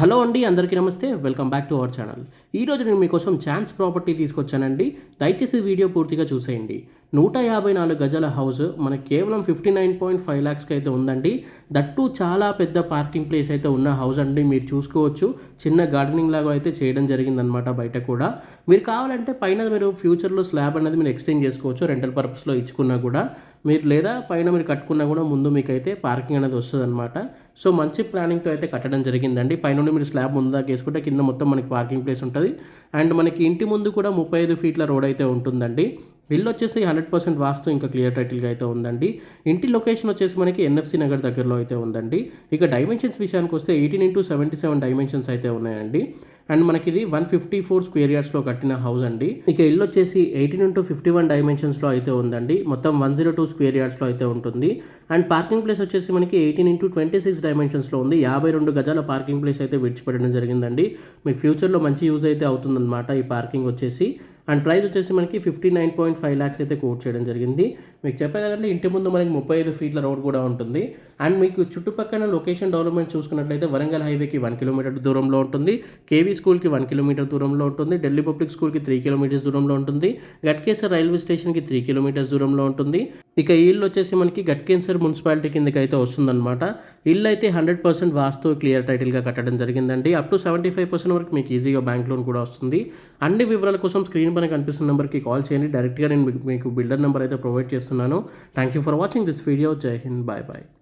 Hello అండి అందరికీ నమస్తే. Welcome back to our channel. ఈరోజు నేను మీకోసం ఛాన్స్ ప్రాపర్టీ తీసుకొచ్చానండి. దయచేసి వీడియో పూర్తిగా చూసేయండి. నూట యాభై నాలుగు గజాల హౌస్ మన కేవలం ఫిఫ్టీ నైన్ పాయింట్ ఫైవ్ ల్యాక్స్కి అయితే ఉందండి. దట్టు చాలా పెద్ద పార్కింగ్ ప్లేస్ అయితే ఉన్న హౌస్ అండి. మీరు చూసుకోవచ్చు. చిన్న గార్డెనింగ్ లాగా అయితే చేయడం జరిగిందనమాట బయట కూడా. మీరు కావాలంటే పైన మీరు ఫ్యూచర్లో స్లాబ్ అనేది మీరు ఎక్స్టెండ్ చేసుకోవచ్చు రెంటల్ పర్పస్లో ఇచ్చుకున్నా కూడా. మీరు లేదా పైన మీరు కట్టుకున్నా కూడా ముందు మీకు అయితే పార్కింగ్ అనేది వస్తుంది అనమాట సో మంచి ప్లానింగ్తో అయితే కట్టడం జరిగిందండి. పైన మీరు స్లాబ్ ముందాక వేసుకుంటే కింద మొత్తం మనకి పార్కింగ్ ప్లేస్ ఉంటుంది. అండ్ మనకి ఇంటి ముందు కూడా ముప్పై ఐదు ఫీట్ల రోడ్ అయితే ఉంటుందండి. ఇల్లు వచ్చేసి హండ్రెడ్ పర్సెంట్ వాస్తు ఇంకా క్లియర్ టైటిల్గా అయితే ఉందండి. ఇంటి లొకేషన్ వచ్చేసి మనకి ఎన్ఎఫ్సి నగర్ దగ్గరలో అయితే ఉందండి. ఇక డైమెన్షన్స్ విషయానికి వస్తే eighteen into seventy seven dimensions అయితే ఉన్నాయండి. అండ్ మనకి ఇది వన్ ఫిఫ్టీ ఫోర్ స్క్వేర్ యార్డ్స్లో కట్టిన హౌస్ అండి. ఇక ఇల్లు వచ్చేసి ఎయిటీన్ ఇంటూ ఫిఫ్టీ వన్ డైమెన్షన్స్లో అయితే ఉందండి. మొత్తం వన్ జీరో టూ స్క్వేర్ యార్డ్స్లో అయితే ఉంటుంది. అండ్ పార్కింగ్ ప్లేస్ వచ్చేసి మనకి ఎయిటీన్ ఇంటూ ట్వంటీ సిక్స్ డైమెన్షన్స్లో ఉంది. యాభై రెండు గజాల పార్కింగ్ ప్లేస్ అయితే విడిచిపెట్టడం జరిగిందండి. మీకు ఫ్యూచర్లో మంచి యూజ్ అయితే అవుతుందన్నమాట ఈ పార్కింగ్ వచ్చేసి. అండ్ ప్రైస్ వచ్చేసి మనకి fifty nine point five lakhs అయితే కోట్ చేయడం జరిగింది. మీకు చెప్పే కదండి ఇంటి ముందు మనకి ముప్పై ఐదు ఫీట్ల రోడ్ కూడా ఉంటుంది. అండ్ మీకు చుట్టుపక్కల లొకేషన్ డెవలప్మెంట్ చూసుకున్నట్లయితే వరంగల్ హైవేకి వన్ కిలోమీటర్ దూరంలో ఉంటుంది. కేవీ స్కూల్కి వన్ కిలోమీటర్ దూరంలో ఉంటుంది. ఢిల్లీ పబ్లిక్ స్కూల్కి త్రీ కిలోమీటర్స్ దూరంలో ఉంటుంది. గట్కేసర్ రైల్వే స్టేషన్కి త్రీ కిలోమీటర్స్ దూరంలో ఉంటుంది. ఇక ఇల్లు వచ్చేసి మనకి గట్కేసర్ మున్సిపాలిటీ కిందకి అయితే వస్తుందన్నమాట. ఇల్లు అయితే హండ్రెడ్ పర్సెంట్ వాస్తు క్లియర్ టైటిల్గా కట్టడం జరిగిందండి. Up to seventy five percent వరకు మీకు ఈజీగా బ్యాంక్ లోన్ కూడా వస్తుంది. అన్ని వివరాల కోసం స్క్రీన్ పైన కనిపిస్తున్న నెంబర్కి కాల్ చేయండి. డైరెక్ట్గా నేను మీకు- మీకు బిల్డర్ నెంబర్ అయితే ప్రొవైడ్ చేస్తున్నాను. Thank you for watching this video. Jai Hind. Bye bye.